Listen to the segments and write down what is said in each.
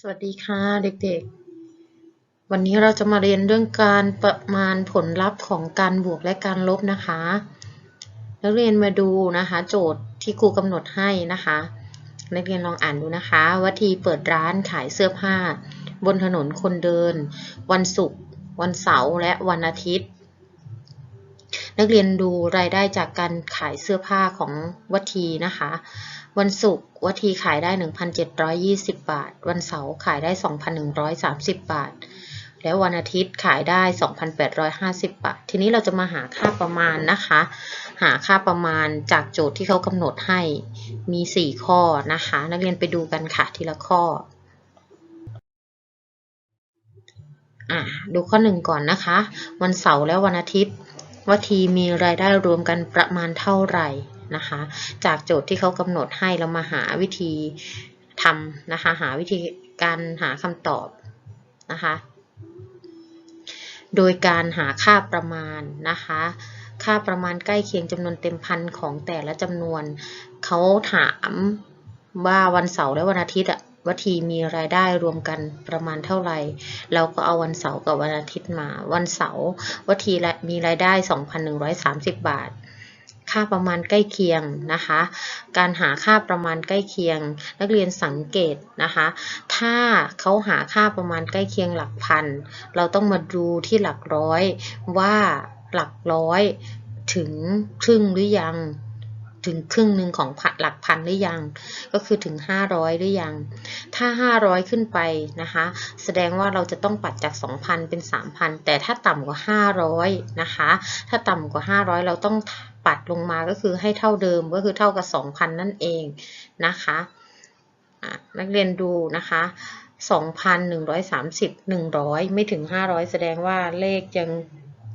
สวัสดีค่ะเด็กๆ วันนี้เราจะมาเรียนเรื่องการประมาณผลลัพธ์ของการบวกและการลบนะคะนักเรียนมาดูนะคะ โจทย์ที่ครูกำหนดให้นะคะนักเรียนลองอ่านดูนะคะวัทีเปิดร้านขายเสื้อผ้า บนถนนคนเดิน วันศุกร์วันเสาร์และวันอาทิตย์ นักเรียนดูรายได้จากการขายเสื้อผ้าของวัทีนะคะ วันศุกร์วัทีขายได้ 1,720 บาท วันเสาร์ขายได้ 2,130 บาท แล้ววันอาทิตย์ขายได้ 2,850 บาท ทีนี้เราจะมาหาค่าประมาณนะคะ หาค่าประมาณจากโจทย์ที่เขากำหนดให้มี 4 ข้อนะคะ นักเรียนไปดูกันค่ะทีละข้ออะดูข้อหนึ่งก่อนนะคะ วันเสาร์และวันอาทิตย์ วัทีมีรายได้รวมกันประมาณเท่าไหร่นะคะ จากโจทย์ที่เขากำหนดให้เรามาหาวิธีทำนะคะ หาวิธีการหาคำตอบนะคะ โดยการหาค่าประมาณนะคะ ค่าประมาณใกล้เคียงจำนวนเต็มพันของแต่ละจำนวน เขาถามว่าวันเสาร์และวันอาทิตย์อะ วัทีมีรายได้รวมกันประมาณเท่าไหร่ เราก็เอาวันเสาร์กับวันอาทิตย์มา วันเสาร์วัทีมีรายได้ 2,130 บาท ค่าประมาณใกล้เคียงนะคะ การหาค่าประมาณใกล้เคียง นักเรียนสังเกตนะคะ ถ้าเขาหาค่าประมาณใกล้เคียงหลักพัน เราต้องมาดูที่หลักร้อยว่าหลักร้อยถึงครึ่งหรือยัง ถึงครึ่งหนึ่งของหลักพันหรือยัง ก็คือถึง 500 หรือยัง ถ้า 500 ขึ้นไปนะคะ แสดงว่าเราจะต้องปัดจาก 2,000 เป็น 3,000 แต่ถ้าต่ำกว่า 500 นะคะ ถ้าต่ำกว่า 500 เราต้องปัดลงมาก็คือให้เท่าเดิมก็คือเท่ากับ 2,000 นั่นเองนะคะนักเรียนดูนะคะ2,130 100 ไม่ถึง 500 แสดงว่าเลขยัง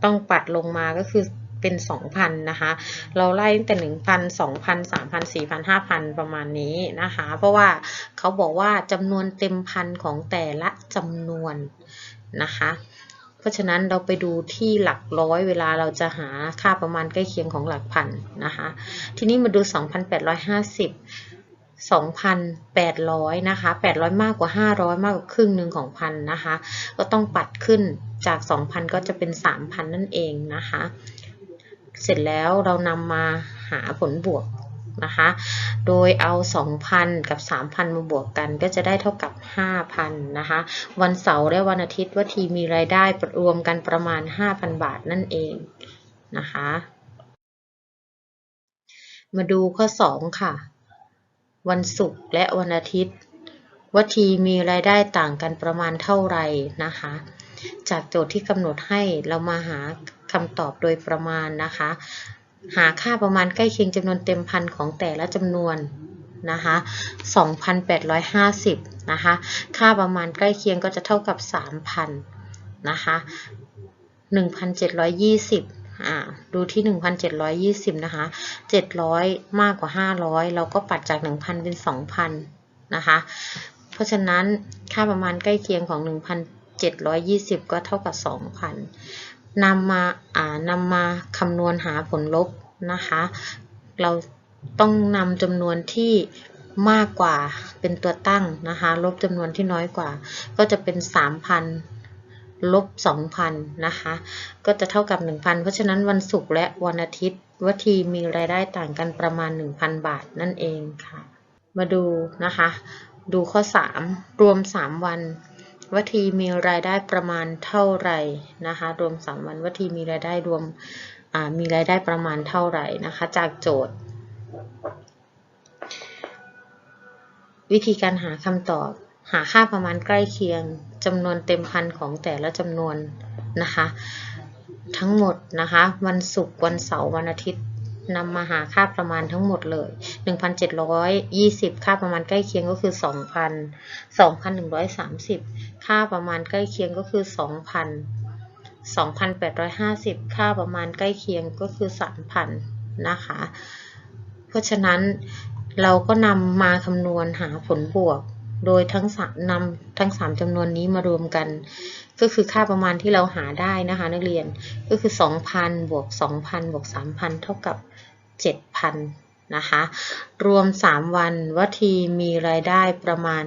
ต้องปัดลงมาก็คือ เป็น 2,000นะคะ เราไล่ตั้งแต่ 1,000 2,000 3,000 4,000 5,000 ประมาณนี้นะคะ เพราะว่าเขาบอกว่าจำนวนเต็มพันของแต่ละจำนวนนะคะ เพราะฉะนั้นเราไปดูที่หลักร้อยเวลาเราจะหาค่าประมาณใกล้เคียงของหลักพันนะคะ ทีนี้มาดู 2,850 2,800 นะคะ 800 มากกว่า 500 มากกว่าครึ่งหนึ่งของพันนะคะ ก็ต้องปัดขึ้นจาก 2,000 ก็จะเป็น 3,000 นั่นเองนะคะ เสร็จแล้วเรานำมาหาผลบวกนะคะ โดยเอา 2,000 กับ 3,000 มาบวกกันก็จะได้เท่ากับ 5,000 นะคะ วันเสาร์และวันอาทิตย์วัทีมีรายได้รวมกันประมาณ 5,000 บาทนั่นเองนะคะ มาดูข้อ 2 ค่ะ วันศุกร์และวันอาทิตย์วัทีมีรายได้ต่างกันประมาณเท่าไหร่นะคะ จากโจทย์ที่กำหนดให้เรามาหา คำตอบโดยประมาณนะคะ หาค่าประมาณใกล้เคียงจำนวนเต็มพันของแต่ละจำนวนนะคะ2,850นะคะ ค่าประมาณใกล้เคียงก็จะเท่ากับ 3,000นะคะ1,720อ่าดูที่ 1,720นะคะ700 มากกว่า 500 เราก็ปัดจาก 1,000 เป็น 2,000นะคะ เพราะฉะนั้นค่าประมาณใกล้เคียงของ 1,720 ก็เท่ากับ 2,000 นำมาอ่านำมาคำนวณหาผลลบนะคะ เราต้องนำจำนวนที่มากกว่าเป็นตัวตั้งนะคะ ลบจำนวนที่น้อยกว่า ก็จะเป็น 3,000 ลบ 2,000 นะคะ ก็จะเท่ากับ 1,000 เพราะฉะนั้นวันศุกร์และวันอาทิตย์วัทีมีรายได้ต่างกันประมาณ 1,000 บาทนั่นเองค่ะ มาดูนะคะ ดูข้อ 3 รวม 3 วัน วัทีมีรายได้ประมาณเท่าไหร่นะคะ รวม 3 วันวัทีมีรายได้รวมมีรายได้ประมาณเท่าไหร่นะคะ จากโจทย์ วิธีการหาคำตอบ หาค่าประมาณใกล้เคียงจำนวนเต็มพันของแต่ละจำนวนนะคะ ทั้งหมดนะคะ วันศุกร์วันเสาร์วันอาทิตย์ นำมาหาค่าประมาณทั้งหมดเลย 1,720 ค่าประมาณใกล้เคียงก็คือ 2,000 2,130 ค่าประมาณใกล้เคียงก็คือ 2,000 2,850 ค่าประมาณใกล้เคียงก็คือ 3,000 นะคะ เพราะฉะนั้นเราก็นำมาคำนวณหาผลบวก โดยทั้งสามนำทั้ง 3จำนวนนี้มารวมกัน ก็คือค่าประมาณที่เราหาได้นะคะ นักเรียนก็คือ 2,000 บวก 2,000 บวก 3,000 เท่ากับ 7,000 นะคะ รวม 3 วันวัทีมีรายได้ประมาณ